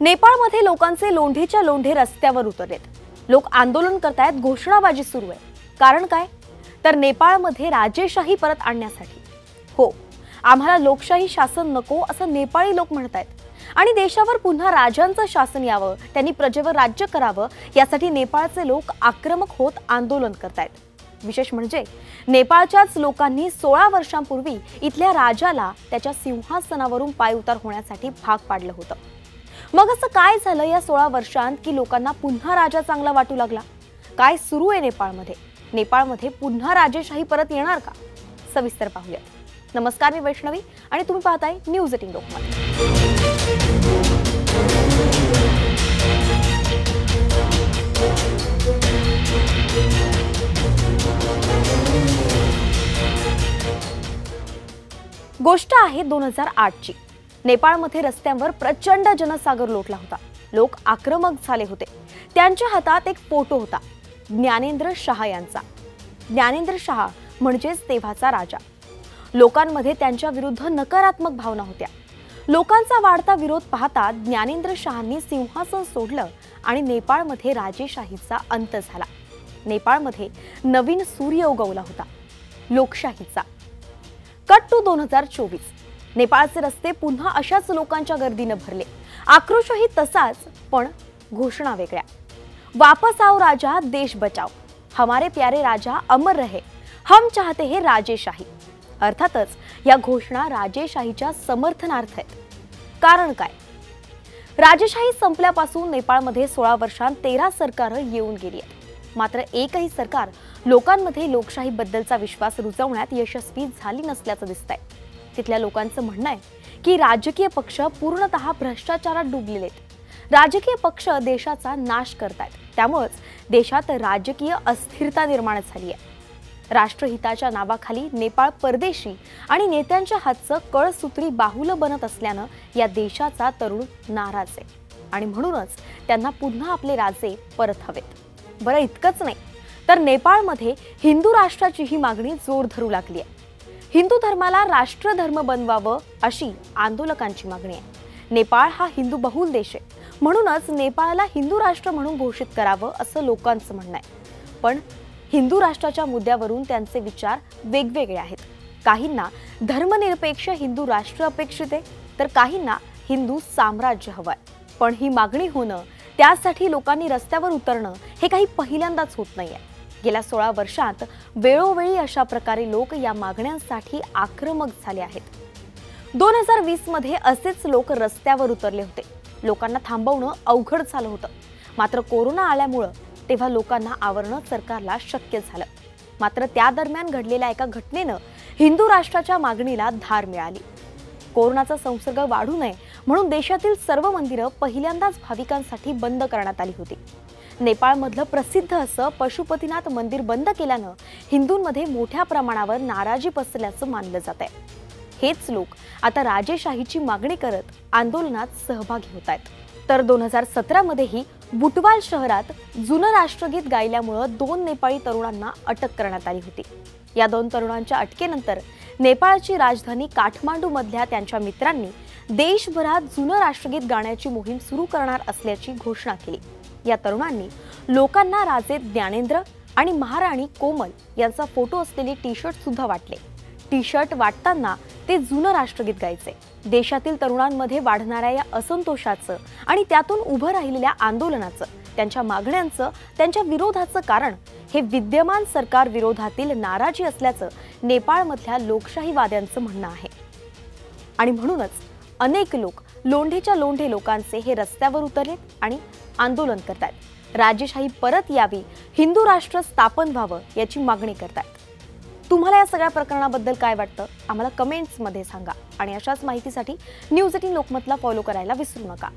नेपाळमध्ये लोकांचे लोंढेच्या लोंढे रस्त्यावर उतरलेत. लोक आंदोलन करतायत घोषणाबाजी सुरू आहे. कारण काय? तर नेपाळमध्ये राजेशाही परत आणण्यासाठी. हो आम्हाला लोकशाही शासन नको असं नेपाळी लोक म्हणतायत. आणि देशावर पुन्हा राजांचं शासन यावं त्यांनी प्रजेवर राज्य करावं यासाठी नेपाळचे लोक आक्रमक होत आंदोलन करतायत. विशेष म्हणजे नेपाळच्याच लोकांनी सोळा वर्षांपूर्वी इथल्या राजाला त्याच्या सिंहासनावरून पायउतार होण्यासाठी भाग पाडलं होतं. मग असं काय झालं या सोळा वर्षांत की लोकांना पुन्हा राजा चांगला वाटू लागला? काय सुरू आहे नेपाळमध्ये? नेपाळमध्ये पुन्हा राजेशाही परत येणार का? सविस्तर पाहूयात. नमस्कार मी वैष्णवी आणि तुम्ही पाहताय न्यूज एटीन लोकमत. गोष्ट आहे दोन हजार आठची. नेपाळमध्ये रस्त्यांवर प्रचंड जनसागर लोटला होता. लोक आक्रमक झाले होते. त्यांच्या हातात एक फोटो होता. ज्ञानेंद्र शहा यांचा. ज्ञानेंद्र शहा म्हणजेच तेव्हाचा राजा. लोकांमध्ये त्यांच्या विरुद्ध नकारात्मक भावना होत्या. लोकांचा वाढता विरोध पाहता ज्ञानेंद्र शहांनी सिंहासन सोडलं आणि नेपाळमध्ये राजेशाहीचा अंत झाला. नेपाळमध्ये नवीन सूर्य उगवला होता. लोकशाहीचा. कट टू दोन हजार चोवीस. नेपाळचे रस्ते पुन्हा अशाच लोकांच्या गर्दीनं भरले. आक्रोशही तसाच पण घोषणा वेगळ्या. वापस आओ राजा देश बचाव हमारे प्यारे राजा अमर रहे. हम चाहते हे राजेशाही. अर्थातच या घोषणा राजेशाहीच्या समर्थनार्थ आहेत. कारण काय? राजेशाही संपल्यापासून नेपाळमध्ये सोळा वर्षांत तेरा सरकारं येऊन गेली आहेत. मात्र एकही सरकार लोकांमध्ये लोकशाहीबद्दलचा विश्वास रुजवण्यात यशस्वी झाली नसल्याचं दिसतंय. तिथल्या लोकांचं म्हणणं आहे की राजकीय पक्ष पूर्णतः भ्रष्टाचारात डुबलेले आहेत राजकीय पक्ष देशाचा नाश करतायत. त्यामुळंच देशात राजकीय अस्थिरता निर्माण झाली आहे. राष्ट्रहिताच्या नावाखाली नेपाळ परदेशी आणि नेत्यांच्या हातचं कळसूत्री बाहुलं बनत असल्यानं या देशाचा तरुण नाराज आहे. आणि म्हणूनच त्यांना पुन्हा आपले राजे परत हवेत. बरं इतकंच नाही. तर नेपाळमध्ये हिंदू राष्ट्राची ही मागणी जोर धरू लागली आहे. हिंदू धर्माला राष्ट्रधर्म बनवावं अशी आंदोलकांची मागणी आहे. नेपाळ हा हिंदू बहुल देश आहे. म्हणूनच नेपाळला हिंदू राष्ट्र म्हणून घोषित करावं असं लोकांचं म्हणणं आहे. पण हिंदू राष्ट्राच्या मुद्द्यावरून त्यांचे विचार वेगवेगळे आहेत. काहींना धर्मनिरपेक्ष हिंदू राष्ट्र अपेक्षित आहे तर काहींना हिंदू साम्राज्य हवंय. पण ही मागणी होणं त्यासाठी लोकांनी रस्त्यावर उतरणं हे काही पहिल्यांदाच होत नाही आहे गेल्या सोळा वर्षात वेळोवेळी अशा प्रकारे लोक या मागण्यांसाठी आक्रमक झाले आहेत. दोन हजार वीसमध्ये असेच लोक रस्त्यावर उतरले होते. लोकांना थांबवणं अवघड झालं होतं. मात्र कोरोना आल्यामुळं तेव्हा लोकांना आवरणं सरकारला शक्य झालं. मात्र त्या दरम्यान घडलेल्या एका घटनेनं हिंदू राष्ट्राच्या मागणीला धार मिळाली. कोरोनाचा संसर्ग वाढू नये म्हणून देशातील सर्व मंदिरं पहिल्यांदाच भाविकांसाठी बंद करण्यात आली होती. नेपाळमधलं प्रसिद्ध असं पशुपतीनाथ मंदिर बंद केल्यानं हिंदूंमध्ये मोठ्या प्रमाणावर नाराजी पसरल्याचं मानलं जात आहे. हेच लोक आता राजेशाहीची मागणी करत आंदोलनात सहभागी होत आहेत. तर दोन हजार सतरामध्येही बुटवाल शहरात जुनं राष्ट्रगीत गायल्यामुळं दोन नेपाळी तरुणांना अटक करण्यात आली होती. या दोन तरुणांच्या अटकेनंतर नेपाळची राजधानी काठमांडूमधल्या त्यांच्या मित्रांनी देशभरात जुनं राष्ट्रगीत गाण्याची मोहीम सुरू करणार असल्याची घोषणा केली. या तरुणांनी लोकांना राजे ज्ञानेंद्र आणि महाराणी कोमल यांचा फोटो असलेले टी शर्ट सुद्धा वाटले. टी शर्ट वाटताना ते जुनं राष्ट्रगीत गायचे. देशातील तरुणांमध्ये वाढणाऱ्या या असंतोषाचं आणि त्यातून उभं राहिलेल्या आंदोलनाचं त्यांच्या मागण्यांचं त्यांच्या विरोधाचं कारण हे विद्यमान सरकार विरोधातील नाराजी असल्याचं नेपाळमधल्या लोकशाहीवाद्यांचं म्हणणं आहे. आणि म्हणूनच अनेक लोक लोंढेच्या लोंढे लोकांचे हे रस्त्यावर उतरलेत आणि आंदोलन करतात राजेशाही परत यावी हिंदू राष्ट्र स्थापन व्हावं याची मागणी करतात तुम्हाला या सगळ्या प्रकरणाबद्दल काय वाटतं? आम्हाला कमेंट्समध्ये सांगा आणि अशाच माहितीसाठी न्यूज एटीन लोकमतला फॉलो करायला विसरू नका.